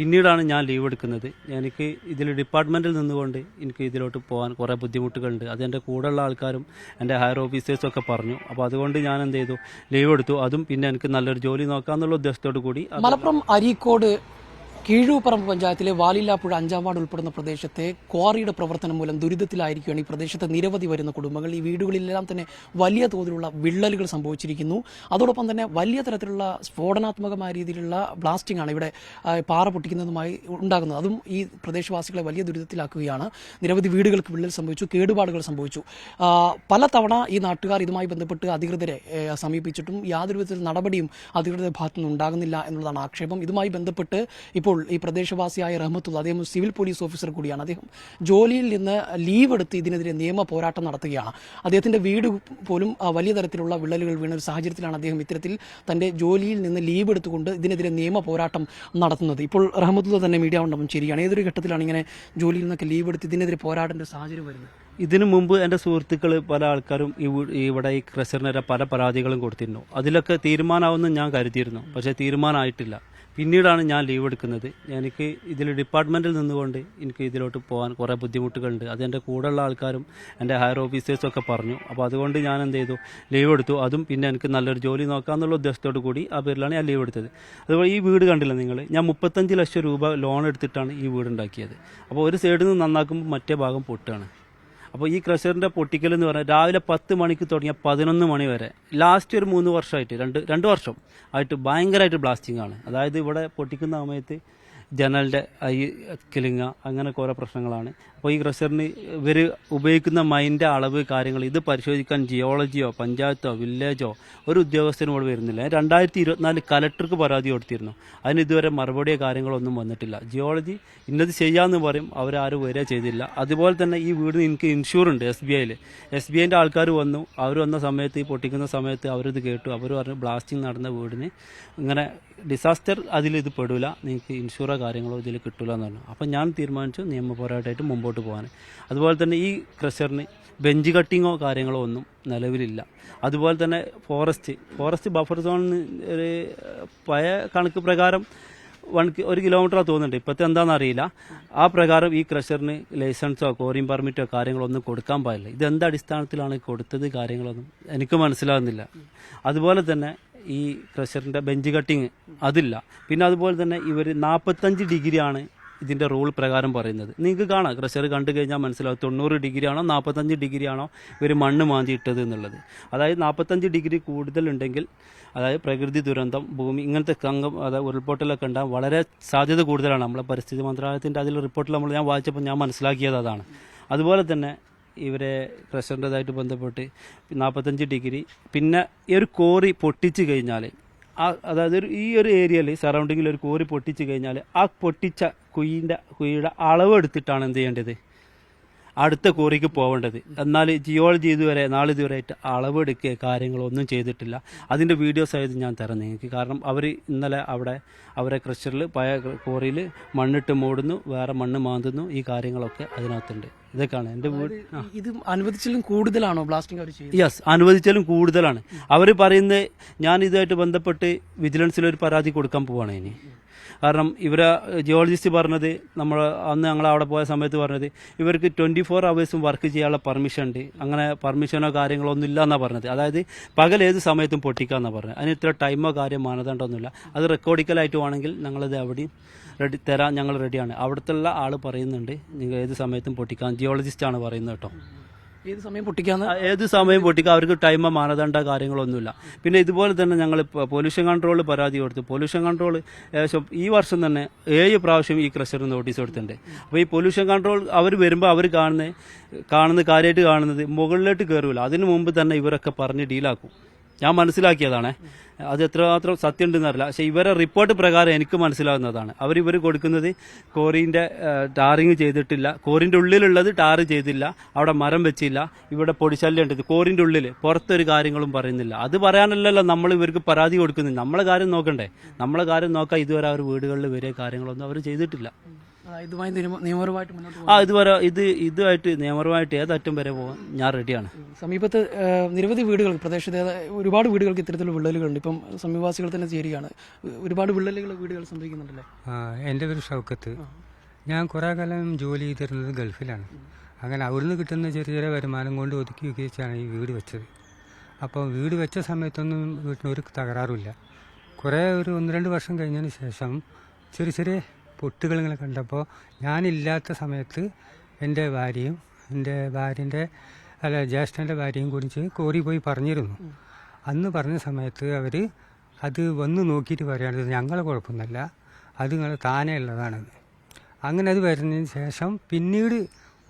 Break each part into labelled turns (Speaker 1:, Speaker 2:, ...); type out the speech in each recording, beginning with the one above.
Speaker 1: പിന്നീടാണ് ഞാൻ ലീവ് എടുക്കുന്നത്. എനിക്ക് ഇതിൽ ഡിപ്പാർട്ട്മെന്റിൽ നിന്നുകൊണ്ട് എനിക്ക് ഇതിലോട്ട് പോകാൻ കുറേ ബുദ്ധിമുട്ടുകളുണ്ട്. അത് എന്റെ കൂടെയുള്ള ആൾക്കാരും എന്റെ ഹയർ ഓഫീസേഴ്സും ഒക്കെ പറഞ്ഞു. അപ്പോൾ അതുകൊണ്ട് ഞാൻ എന്ത് ചെയ്തു? ലീവ് എടുത്തു. അതും പിന്നെ എനിക്ക് നല്ലൊരു ജോലി നോക്കാമെന്നുള്ള ഉദ്ദേശത്തോടു കൂടി
Speaker 2: മലപ്പുറം അരീക്കോട് കീഴൂപ്പറമ്പ് പഞ്ചായത്തിലെ വാലില്ലാപ്പുഴ അഞ്ചാം വാർഡ് ഉൾപ്പെടുന്ന പ്രദേശത്തെ ക്വാറിയുടെ പ്രവർത്തനം മൂലം ദുരിതത്തിലായിരിക്കുകയാണ് ഈ പ്രദേശത്തെ നിരവധി വരുന്ന കുടുംബങ്ങൾ. ഈ വീടുകളിലെല്ലാം തന്നെ വലിയ തോതിലുള്ള വിള്ളലുകൾ സംഭവിച്ചിരിക്കുന്നു. അതോടൊപ്പം തന്നെ വലിയ തരത്തിലുള്ള സ്ഫോടനാത്മകമായ രീതിയിലുള്ള ബ്ലാസ്റ്റിംഗ് ആണ് ഇവിടെ പാറ പൊട്ടിക്കുന്നതുമായി ഉണ്ടാകുന്നത്. അതും ഈ പ്രദേശവാസികളെ വലിയ ദുരിതത്തിലാക്കുകയാണ്. നിരവധി വീടുകൾക്ക് വിള്ളൽ സംഭവിച്ചു കേടുപാടുകൾ സംഭവിച്ചു. പല പലതവണ ഈ നാട്ടുകാർ ഇതുമായി ബന്ധപ്പെട്ട് അധികൃതരെ സമീപിച്ചിട്ടും യാതൊരു വിധത്തിൽ നടപടിയും അധികൃതരുടെ ഭാഗത്തുനിന്ന് ഉണ്ടാകുന്നില്ല എന്നുള്ളതാണ് ആക്ഷേപം. ഇതുമായി ബന്ധപ്പെട്ട് ഇപ്പോൾ ഈ പ്രദേശവാസിയായ റഹ്മത്തുള്ള അദ്ദേഹം സിവിൽ പോലീസ് ഓഫീസർ കൂടിയാണ്. അദ്ദേഹം ജോലിയിൽ നിന്ന് ലീവ് എടുത്ത് ഇതിനെതിരെ നിയമ പോരാട്ടം നടത്തുകയാണ്. അദ്ദേഹത്തിന്റെ വീട് പോലും വലിയ തരത്തിലുള്ള വിള്ളലുകൾ വീണ ഒരു സാഹചര്യത്തിലാണ് അദ്ദേഹം ഇത്തരത്തിൽ തന്റെ ജോലിയിൽ നിന്ന് ലീവ് എടുത്തുകൊണ്ട് ഇതിനെതിരെ നിയമ പോരാട്ടം നടത്തുന്നത്. ഇപ്പോൾ റഹ്മത്തുള്ള തന്നെ മീഡിയ ഉണ്ടാവും ശരിയാണ് ഏതൊരു ഘട്ടത്തിലാണ് ഇങ്ങനെ ജോലിയിൽ നിന്നൊക്കെ ലീവ് എടുത്ത് ഇതിനെതിരെ പോരാടേണ്ട സാഹചര്യം വരുന്നത്?
Speaker 1: ഇതിനു മുമ്പ് എന്റെ സുഹൃത്തുക്കൾ പല ആൾക്കാരും ഇവിടെ ഈ ക്രഷറിനെതിരെ പല പരാതികളും കൊടുത്തിരുന്നു. അതിലൊക്കെ തീരുമാനമാവുമെന്ന് ഞാൻ കരുതിയിരുന്നു. പക്ഷേ തീരുമാനമായിട്ടില്ല പിന്നീടാണ് ഞാൻ ലീവ് എടുക്കുന്നത്. എനിക്ക് ഇതിൽ ഡിപ്പാർട്ട്മെന്റിൽ നിന്നുകൊണ്ട് എനിക്ക് ഇതിലോട്ട് പോകാൻ കുറേ ബുദ്ധിമുട്ടുകളുണ്ട്. അത് എന്റെ കൂടെയുള്ള ആൾക്കാരും എന്റെ ഹയർ ഓഫീസേഴ്സും ഒക്കെ പറഞ്ഞു. അപ്പോൾ അതുകൊണ്ട് ഞാൻ എന്ത് ചെയ്തു? ലീവ് എടുത്തു. അതും പിന്നെ എനിക്ക് നല്ലൊരു ജോലി നോക്കാമെന്നുള്ള ഉദ്ദേശത്തോടു കൂടി ആ പേരിലാണ് ഞാൻ ലീവ് എടുത്തത്. അതുപോലെ ഈ വീട് കണ്ടില്ല നിങ്ങൾ? ഞാൻ മുപ്പത്തഞ്ച് ലക്ഷം രൂപ ലോൺ എടുത്തിട്ടാണ് ഈ വീട് ഉണ്ടാക്കിയത്. അപ്പോൾ ഒരു സൈഡിൽ നിന്ന് നന്നാക്കുമ്പോൾ മറ്റേ ഭാഗം പൊട്ടുകയാണ് അപ്പോൾ ഈ ക്രഷറിന്റെ പൊട്ടിക്കൽ എന്ന് പറഞ്ഞാൽ രാവിലെ പത്ത് മണിക്ക് തുടങ്ങിയ പതിനൊന്ന് മണി വരെ. ലാസ്റ്റ് ഒരു മൂന്ന് വർഷമായിട്ട് രണ്ട് രണ്ട് വർഷം ആയിട്ട് ഭയങ്കരമായിട്ട് ബ്ലാസ്റ്റിംഗ് ആണ്. അതായത് ഇവിടെ പൊട്ടിക്കുന്ന സമയത്ത് ജനലിന്റെ ഐ കിലിങ്ങ അങ്ങനെ കുറേ പ്രശ്നങ്ങളാണ്. അപ്പോൾ ഈ ക്രഷറിന് ഇവർ ഉപയോഗിക്കുന്ന മൈന്റെ അളവ് കാര്യങ്ങൾ ഇത് പരിശോധിക്കാൻ ജിയോളജിയോ പഞ്ചായത്തോ വില്ലേജോ ഒരു ഉദ്യോഗസ്ഥനോട് വരുന്നില്ല. രണ്ടായിരത്തി ഇരുപത്തിനാല് കലക്ടർക്ക് പരാതി കൊടുത്തിരുന്നു. അതിന് ഇതുവരെ മറുപടിയോ കാര്യങ്ങളൊന്നും വന്നിട്ടില്ല. ജിയോളജി ഇന്നത് ചെയ്യാമെന്ന് പറയും അവരാരും വരിക ചെയ്തില്ല. അതുപോലെ തന്നെ ഈ വീടിന് എനിക്ക് ഇൻഷുറുണ്ട് എസ് ബി ഐയിൽ എസ് ബി ഐന്റെ ആൾക്കാർ വന്നു അവർ വന്ന സമയത്ത് ഈ പൊട്ടിക്കുന്ന സമയത്ത് അവരിത് കേട്ടു. അവർ പറഞ്ഞു ബ്ലാസ്റ്റിംഗ് നടന്ന വീടിന് ഇങ്ങനെ ഡിസാസ്റ്റർ അതിൽ ഇത് പെടില്ല നിങ്ങൾക്ക് ഇൻഷുറോ കാര്യങ്ങളോ ഇതിൽ കിട്ടില്ല എന്ന് പറഞ്ഞു. അപ്പം ഞാൻ തീരുമാനിച്ചു നിയമ പോരാട്ടമായിട്ട് മുമ്പോട്ട് പോകാൻ. അതുപോലെ തന്നെ ഈ ക്രഷറിന് ബെഞ്ച് കട്ടിങ്ങോ കാര്യങ്ങളോ ഒന്നും നിലവിലില്ല. അതുപോലെ തന്നെ ഫോറസ്റ്റ് ഫോറസ്റ്റ് ബഫർ സോണിന് ഒരു പഴയ കണക്ക് പ്രകാരം വൺ ഒരു കിലോമീറ്റർ തോന്നുന്നുണ്ട്. ഇപ്പോഴത്തെ എന്താണെന്ന് അറിയില്ല. ആ പ്രകാരം ഈ ക്രഷറിന് ലൈസൻസോ കോറിയും പെർമിറ്റോ കാര്യങ്ങളോ ഒന്നും കൊടുക്കാൻ പാടില്ല. ഇത് എന്ത് അടിസ്ഥാനത്തിലാണ് കൊടുത്തത് കാര്യങ്ങളൊന്നും എനിക്ക് മനസ്സിലാകുന്നില്ല. അതുപോലെ തന്നെ ഈ ക്രഷറിന്റെ ബെഞ്ച് കട്ടിങ് അതില്ല. പിന്നെ അതുപോലെ തന്നെ ഇവർ നാൽപ്പത്തഞ്ച് ഡിഗ്രിയാണ് ഇതിന്റെ റൂൾ പ്രകാരം പറയുന്നത്. നിങ്ങൾക്ക് കാണാം ക്രഷർ കണ്ടു കഴിഞ്ഞാൽ മനസ്സിലാവും തൊണ്ണൂറ് ഡിഗ്രി ആണോ നാൽപ്പത്തഞ്ച് ഡിഗ്രി ആണോ ഇവർ മണ്ണ് മാന്തി ഇട്ടത് എന്നുള്ളത്. അതായത് നാൽപ്പത്തഞ്ച് ഡിഗ്രി കൂടുതലുണ്ടെങ്കിൽ അതായത് പ്രകൃതി ദുരന്തം ഭൂമി ഇങ്ങനത്തെ കങ്കം അതായത് ഉരുൾപൊട്ടലൊക്കെ ഉണ്ടാകും വളരെ സാധ്യത കൂടുതലാണ് നമ്മളെ പരിസ്ഥിതി മന്ത്രാലയത്തിന്റെ അതിൽ റിപ്പോർട്ടിൽ നമ്മൾ ഞാൻ വായിച്ചപ്പോൾ ഞാൻ മനസ്സിലാക്കിയത് അതാണ്. അതുപോലെ തന്നെ ഇവരെ പ്രഷറിന്റെതായിട്ട് ബന്ധപ്പെട്ട് നാൽപ്പത്തഞ്ച് ഡിഗ്രി. പിന്നെ ഈ ഒരു കോറി പൊട്ടിച്ച് കഴിഞ്ഞാൽ ആ അതായത് ഈ ഒരു ഏരിയയിൽ സറൗണ്ടിങ്ങിൽ ഒരു കോറി പൊട്ടിച്ച് കഴിഞ്ഞാൽ ആ പൊട്ടിച്ച കുയിന്റെ കുഴിയുടെ അളവ് എടുത്തിട്ടാണ് എന്ത് ചെയ്യേണ്ടത്? അടുത്ത കോറിക്ക് പോകേണ്ടത് എന്നാൽ ജിയോളജി ഇതുവരെ നാളെ ഇതുവരെയായിട്ട് അളവെടുക്കുക കാര്യങ്ങളൊന്നും ചെയ്തിട്ടില്ല. അതിന്റെ വീഡിയോസ് ആയത് ഞാൻ തരാം നിങ്ങൾക്ക്. കാരണം അവർ ഇന്നലെ അവിടെ അവരെ ക്രഷറിൽ പഴയ കോറിയിൽ മണ്ണിട്ട് മൂടുന്നു വേറെ മണ്ണ് മാന്തുന്നു ഈ കാര്യങ്ങളൊക്കെ അതിനകത്തുണ്ട്. ഇതൊക്കെയാണ് എന്റെ വീട്
Speaker 2: ഇത് അനുവദിച്ചാലും കൂടുതലാണോ ബ്ലാസ്റ്റിംഗ് അവർ ചെയ്യുന്നത്?
Speaker 1: യെസ് അനുവദിച്ചാലും കൂടുതലാണ്. അവർ പറയുന്നത് ഞാൻ ഇതുമായിട്ട് ബന്ധപ്പെട്ട് വിജിലൻസിൽ ഒരു പരാതി കൊടുക്കാൻ പോവാണ് ഇനി. കാരണം ഇവരെ ജിയോളജിസ്റ്റ് പറഞ്ഞത് നമ്മൾ അന്ന് ഞങ്ങൾ അവിടെ പോയ സമയത്ത് പറഞ്ഞത് ഇവർക്ക് ട്വന്റി ഫോർ അവേഴ്സും വർക്ക് ചെയ്യാനുള്ള പെർമിഷൻ ഉണ്ട്. അങ്ങനെ പെർമിഷനോ കാര്യങ്ങളോ ഒന്നും ഇല്ല എന്നാണ് പറഞ്ഞത്. അതായത് പകൽ ഏത് സമയത്തും പൊട്ടിക്കാന്നാണ് പറഞ്ഞത്. അതിന് ഇത്ര ടൈമോ കാര്യം മാനദണ്ഡമൊന്നുമില്ല അത് റെക്കോർഡിക്കലായിട്ട് വേണമെങ്കിൽ ഞങ്ങളത് അവിടെയും റെഡി തരാൻ ഞങ്ങൾ റെഡിയാണ് അവിടുത്തെ ആൾ പറയുന്നുണ്ട് നിങ്ങൾ ഏത് സമയത്തും പൊട്ടിക്കാൻ ജിയോളജിസ്റ്റാണ് പറയുന്നത് കേട്ടോ.
Speaker 2: ഏത് സമയം പൊട്ടിക്കാന്ന്?
Speaker 1: ഏത് സമയം പൊട്ടിക്കാം അവർക്ക് ടൈമ മാനദണ്ഡ കാര്യങ്ങളൊന്നുമില്ല. പിന്നെ ഇതുപോലെ തന്നെ ഞങ്ങൾ പൊല്യൂഷൻ കൺട്രോൾ പരാതി കൊടുത്തു. പൊല്യൂഷൻ കൺട്രോൾ ഏകദേശം ഈ വർഷം തന്നെ ഏഴ് പ്രാവശ്യം ഈ ക്രഷർ നോട്ടീസ് കൊടുത്തിട്ടുണ്ട്. അപ്പോൾ ഈ പൊല്യൂഷൻ കൺട്രോൾ അവർ വരുമ്പോൾ അവർ കാണുന്ന കാണുന്ന കാര്യമായിട്ട് കാണുന്നത് മുകളിലോട്ട് കയറില്ല അതിനു മുമ്പ് തന്നെ ഇവരൊക്കെ പറഞ്ഞ് ഡീലാക്കും ഞാൻ മനസ്സിലാക്കിയതാണ്. അത് എത്രമാത്രം സത്യം ഉണ്ടെന്ന് അറിയില്ല. പക്ഷേ ഇവരെ റിപ്പോർട്ട് പ്രകാരം എനിക്ക് മനസ്സിലാവുന്നതാണ്. അവർ ഇവർ കൊടുക്കുന്നത് കോറിന്റെ ടാറിങ് ചെയ്തിട്ടില്ല. കോറിന്റെ ഉള്ളിലുള്ളത് ടാർ ചെയ്തില്ല. അവിടെ മരം വെച്ചില്ല. ഇവിടെ പൊടിശല്യം ഉണ്ട്. കോറിന്റെ ഉള്ളിൽ പുറത്തൊരു കാര്യങ്ങളും പറയുന്നില്ല. അത് പറയാനല്ലല്ലോ നമ്മൾ ഇവർക്ക് പരാതി കൊടുക്കുന്നത് നമ്മളെ കാര്യം നോക്കണ്ടേ? നമ്മളെ കാര്യം നോക്കാൻ ഇതുവരെ അവർ വീടുകളിൽ വരെ കാര്യങ്ങളൊന്നും അവർ ചെയ്തിട്ടില്ല.
Speaker 2: ഇതുമായി നിയമ- നിയമപരമായിട്ട് മുന്നോട്ട്
Speaker 1: ആ ഇതുവരെ ഇത് ഇതുമായിട്ട് നിയമപരമായിട്ട് ഏതറ്റം വരെ പോകാൻ ഞാൻ റെഡിയാണ്.
Speaker 2: സമീപത്ത് നിരവധി വീടുകൾ പ്രദേശത്ത് ഒരുപാട് വീടുകൾക്ക് ഇത്തരത്തിലുള്ള വിള്ളലുകളുണ്ട്. ഇപ്പം സമീപവാസികൾ തന്നെ ചേരുകയാണ്. ഒരുപാട് വിള്ളലുകൾ വീടുകൾ സംഭവിക്കുന്നുണ്ടല്ലേ?
Speaker 3: ആ, എന്റെ പേര് ഷൗക്കത്ത്. ഞാൻ കുറേ കാലം ജോലി ചെയ്തിരുന്നത് ഗൾഫിലാണ്. അങ്ങനെ അവിടുന്ന് കിട്ടുന്ന ചെറിയ ചെറിയ വരുമാനം കൊണ്ട് ഒതുക്കി വെച്ചാണ് ഈ വീട് വെച്ചത്. അപ്പോൾ വീട് വെച്ച സമയത്തൊന്നും വീട്ടിന് ഒരു തകരാറുമില്ല. കുറേ ഒരു ഒന്ന് രണ്ട് വർഷം കഴിഞ്ഞതിന് ശേഷം ചെറിയ ചെറിയ പൊട്ടുകൾ ഇങ്ങനെ കണ്ടപ്പോൾ ഞാനില്ലാത്ത സമയത്ത് എന്റെ ഭാര്യയും എന്റെ ഭാര്യന്റെ അല്ല ജ്യേഷ്ഠന്റെ ഭാര്യയും കുറിച്ച് കോറി പോയി പറഞ്ഞിരുന്നു അന്ന് പറഞ്ഞ സമയത്ത് അവർ അത് വന്ന് നോക്കിയിട്ട് പറയുകയാണെങ്കിൽ ഞങ്ങളെ കുഴപ്പമൊന്നുമല്ല അത് നിങ്ങൾ താനേ ഉള്ളതാണെന്ന്. അങ്ങനെ അത് വരുന്നതിന് ശേഷം പിന്നീട്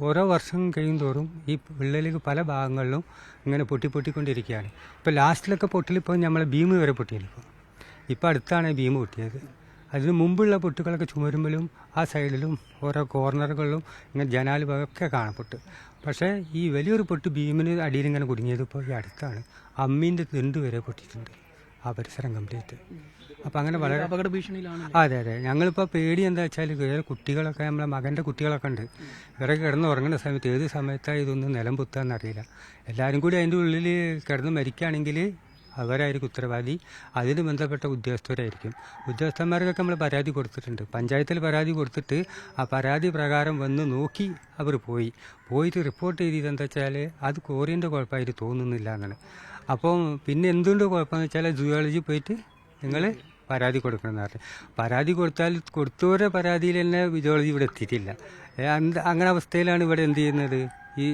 Speaker 3: ഓരോ വർഷം കഴിയും തോറും ഈ വിള്ളലിക്ക് പല ഭാഗങ്ങളിലും ഇങ്ങനെ പൊട്ടി പൊട്ടിക്കൊണ്ടിരിക്കുകയാണ്. ഇപ്പോൾ ലാസ്റ്റിലൊക്കെ പൊട്ടലിപ്പോൾ നമ്മളെ ഭീമ് വരെ പൊട്ടിയിരിക്കും. ഇപ്പോൾ അടുത്താണ് ഭീമ് പൊട്ടിയത്. അതിന് മുമ്പുള്ള പൊട്ടുകളൊക്കെ ചുമരുമ്പിലും ആ സൈഡിലും ഓരോ കോർണറുകളിലും ഇങ്ങനെ ജനാല് കാണപ്പെട്ട് പക്ഷേ ഈ വലിയൊരു പൊട്ട് ഭീമിന് അടിയിൽ ഇങ്ങനെ കുടുങ്ങിയത് ഇപ്പോൾ ഈ അടുത്താണ്. അമ്മീന്റെ തിണ്ട് വരെ പൊട്ടിയിട്ടുണ്ട് ആ പരിസരം കംപ്ലീറ്റ് അപ്പം അങ്ങനെ വളരെ
Speaker 2: അപകട ഭീഷണിയിലാണ്
Speaker 3: അതെ അതെ. ഞങ്ങളിപ്പോൾ പേടി എന്താ വെച്ചാൽ വേറെ കുട്ടികളൊക്കെ നമ്മളെ മകന്റെ കുട്ടികളൊക്കെ ഉണ്ട്. ഇവരെ കിടന്ന് ഉറങ്ങുന്ന സമയത്ത് ഏത് സമയത്താണ് ഇതൊന്നും നിലം പുത്തുക അറിയില്ല. എല്ലാവരും കൂടി അതിന്റെ ഉള്ളിൽ കിടന്ന് മരിക്കുകയാണെങ്കിൽ അവരായിരിക്കും ഉത്തരവാദി. അതിന് ബന്ധപ്പെട്ട ഉദ്യോഗസ്ഥരായിരിക്കും. ഉദ്യോഗസ്ഥന്മാർക്കൊക്കെ നമ്മൾ പരാതി കൊടുത്തിട്ടുണ്ട്. പഞ്ചായത്തിൽ പരാതി കൊടുത്തിട്ട് ആ പരാതി പ്രകാരം വന്ന് നോക്കി അവർ പോയി. പോയിട്ട് റിപ്പോർട്ട് ചെയ്തത് എന്താ വെച്ചാൽ അത് കോറിയന്റെ കുഴപ്പമായിട്ട് തോന്നുന്നില്ല എന്നാണ്. അപ്പോൾ പിന്നെ എന്തുകൊണ്ട് കുഴപ്പമെന്ന് വെച്ചാൽ ജുവോളജി പോയിട്ട് നിങ്ങൾ പരാതി കൊടുക്കണമെന്ന് പറഞ്ഞു പരാതി കൊടുത്താൽ കൊടുത്തവരുടെ പരാതിയിൽ തന്നെ ജുവോളജി ഇവിടെ എത്തിയിട്ടില്ല. അങ്ങനെ അവസ്ഥയിലാണ് ഇവിടെ എന്ത് ചെയ്യുന്നത്? ഈ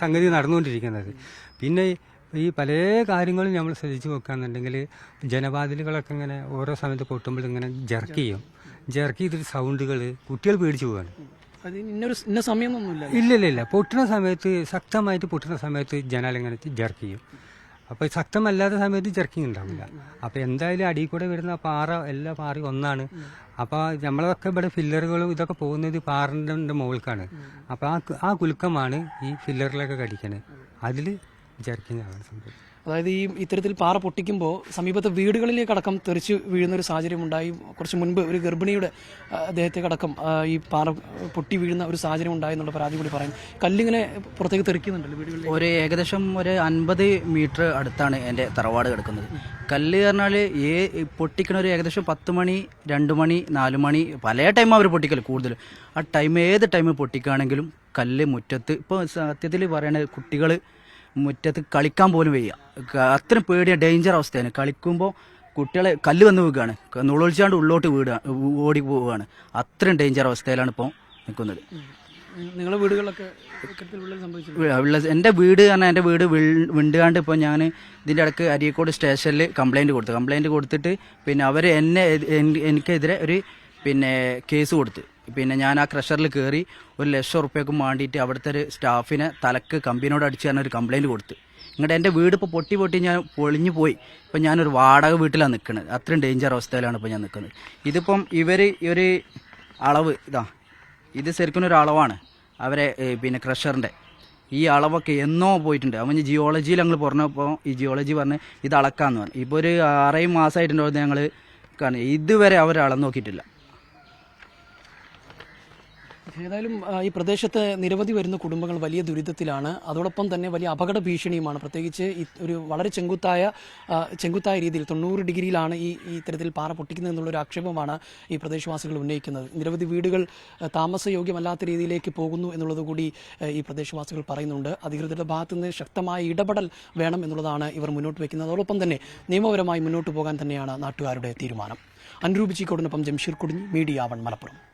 Speaker 3: സംഗതി നടന്നുകൊണ്ടിരിക്കുന്നത്. പിന്നെ ഈ പല കാര്യങ്ങളും നമ്മൾ ശ്രദ്ധിച്ചു നോക്കുകയാണെന്നുണ്ടെങ്കിൽ ജനവാതിലുകളൊക്കെ ഇങ്ങനെ ഓരോ സമയത്ത് പൊട്ടുമ്പോൾ ഇങ്ങനെ ജർക്ക് ചെയ്യും. ജർക്ക് ചെയ്തിട്ട് സൗണ്ടുകൾ കുട്ടികൾ പേടിച്ചു പോവാണ്.
Speaker 2: ഇന്ന സമയമൊന്നുമില്ല
Speaker 3: ഇല്ല ഇല്ല ഇല്ല പൊട്ടുന്ന സമയത്ത് ശക്തമായിട്ട് പൊട്ടുന്ന സമയത്ത് ജനാൽ ഇങ്ങനെ ജർക്ക് ചെയ്യും. അപ്പോൾ ശക്തമല്ലാത്ത സമയത്ത് ജർക്കിങ് ഉണ്ടാവില്ല. അപ്പോൾ എന്തായാലും അടിയിൽ കൂടെ വരുന്ന പാറ എല്ലാ പാറയും ഒന്നാണ്. അപ്പോൾ നമ്മളൊക്കെ ഇവിടെ ഫില്ലറുകളും ഇതൊക്കെ പോകുന്നത് പാറിന്റെ മുകൾക്കാണ്. അപ്പോൾ ആ ആ കുലുക്കമാണ് ഈ ഫില്ലറിലൊക്കെ കടിക്കണത്. അതിൽ ജർക്കിങ് ആണ് സംഭവം.
Speaker 2: അതായത് ഈ ഇത്തരത്തിൽ പാറ പൊട്ടിക്കുമ്പോൾ സമീപത്തെ വീടുകളിലേക്ക് അടക്കം തെറിച്ച് വീഴുന്ന ഒരു സാഹചര്യം ഉണ്ടായി കുറച്ച് മുൻപ് ഒരു ഗർഭിണിയുടെ അദ്ദേഹത്തെ ദേഹത്തേക്കടക്കം ഈ പാറ പൊട്ടി വീഴുന്ന ഒരു സാഹചര്യം ഉണ്ടായി എന്നുള്ള പരാതി കൂടി പറയും കല്ലിങ്ങനെ പുറത്തേക്ക് തെറിക്കുന്നുണ്ടല്ലോ വീടുകളിൽ
Speaker 4: ഒരു ഏകദേശം ഒരു അൻപത് മീറ്റർ അടുത്താണ് എന്റെ തറവാട് കിടക്കുന്നത്. കല്ല് പറഞ്ഞാൽ ഏ പൊട്ടിക്കണ ഒരു ഏകദേശം പത്ത് മണി രണ്ട് മണി നാല് മണി പല ടൈം അവർ പൊട്ടിക്കൽ കൂടുതൽ ആ ടൈം ഏത് ടൈം പൊട്ടിക്കുകയാണെങ്കിലും കല്ല് മുറ്റത്ത് ഇപ്പോൾ സത്യത്തിൽ പറയണ കുട്ടികൾ മുറ്റത്ത് കളിക്കാൻ പോലും വയ്യ. അത്ര അത്രയും പേടിയ ഡേഞ്ചർ അവസ്ഥയാണ്. കളിക്കുമ്പോൾ കുട്ടികളെ കല്ല് വന്ന് വീഴുകയാണ് നുളൊളിച്ചാണ്ട് ഉള്ളോട്ട് വീടുക ഓടി പോവുകയാണ് അത്രയും ഡേഞ്ചർ അവസ്ഥയിലാണ് ഇപ്പോൾ നിൽക്കുന്നത്.
Speaker 2: നിങ്ങളുടെ വീടുകളൊക്കെ വിള്ളൽ
Speaker 4: എന്റെ വീട് പറഞ്ഞാൽ എന്റെ വീട് വിണ്ടുകാണ്ട് ഇപ്പോൾ ഞാൻ ഇതിന്റെ ഇടയ്ക്ക് അരീക്കോട് സ്റ്റേഷനിൽ കംപ്ലൈന്റ് കൊടുത്തു. കംപ്ലൈന്റ് കൊടുത്തിട്ട് പിന്നെ അവർ എന്നെ എനിക്കെതിരെ ഒരു പിന്നെ കേസ് കൊടുത്ത്. പിന്നെ ഞാൻ ആ ക്രഷറിൽ കയറി ഒരു ലക്ഷം ഉറുപ്പ്യക്കും വേണ്ടിയിട്ട് അവിടുത്തെ ഒരു സ്റ്റാഫിനെ തലക്ക് കമ്പനിയോട് അടിച്ച് ഞാൻ ഒരു കംപ്ലയിന്റ് കൊടുത്ത്. ഇങ്ങോട്ട് എന്റെ വീട് ഇപ്പോൾ പൊട്ടി പൊട്ടി ഞാൻ പൊളിഞ്ഞു പോയി. ഇപ്പം ഞാനൊരു വാടക വീട്ടിലാണ് നിൽക്കുന്നത് അത്രയും ഡേഞ്ചർ അവസ്ഥയിലാണ് ഇപ്പോൾ ഞാൻ നിൽക്കുന്നത് ഇതിപ്പം ഇവർ ഒരു അളവ് ഇതാ ഇത് ശരിക്കും ഒരു അളവാണ് അവരെ പിന്നെ ക്രഷറിന്റെ ഈ അളവൊക്കെ എന്നോ പോയിട്ടുണ്ട്. അവൻ ജിയോളജിയിൽ ഞങ്ങൾ പറഞ്ഞപ്പോൾ ഈ ജിയോളജി പറഞ്ഞ് ഇത് അളക്കാമെന്ന് പറഞ്ഞു. ഇപ്പോൾ ഒരു ആറേഴ് മാസമായിട്ടുണ്ടോ ഞങ്ങൾ കാരണം ഇതുവരെ അവർ അളന്ന് നോക്കിയിട്ടില്ല.
Speaker 2: ഏതായാലും ഈ പ്രദേശത്ത് നിരവധി വരുന്ന കുടുംബങ്ങൾ വലിയ ദുരിതത്തിലാണ്. അതോടൊപ്പം തന്നെ വലിയ അപകട ഭീഷണിയുമാണ്. പ്രത്യേകിച്ച് ഒരു വളരെ ചെങ്കുത്തായ ചെങ്കുത്തായ രീതിയിൽ തൊണ്ണൂറ് ഡിഗ്രിയിലാണ് ഈ ഇത്തരത്തിൽ പാറ പൊട്ടിക്കുന്നത് എന്നുള്ളൊരു ആക്ഷേപമാണ് ഈ പ്രദേശവാസികൾ ഉന്നയിക്കുന്നത്. നിരവധി വീടുകൾ താമസയോഗ്യമല്ലാത്ത രീതിയിലേക്ക് പോകുന്നു എന്നുള്ളത് കൂടി ഈ പ്രദേശവാസികൾ പറയുന്നുണ്ട്. അധികൃതരുടെ ഭാഗത്തു നിന്ന് ശക്തമായ ഇടപെടൽ വേണം എന്നുള്ളതാണ് ഇവർ മുന്നോട്ട് വയ്ക്കുന്നത് അതോടൊപ്പം തന്നെ നിയമപരമായി മുന്നോട്ട് പോകാൻ തന്നെയാണ് നാട്ടുകാരുടെ തീരുമാനം. അനുരൂപ് ജംഷീർ കുടിഞ്ഞ് മീഡിയ വൺ മലപ്പുറം.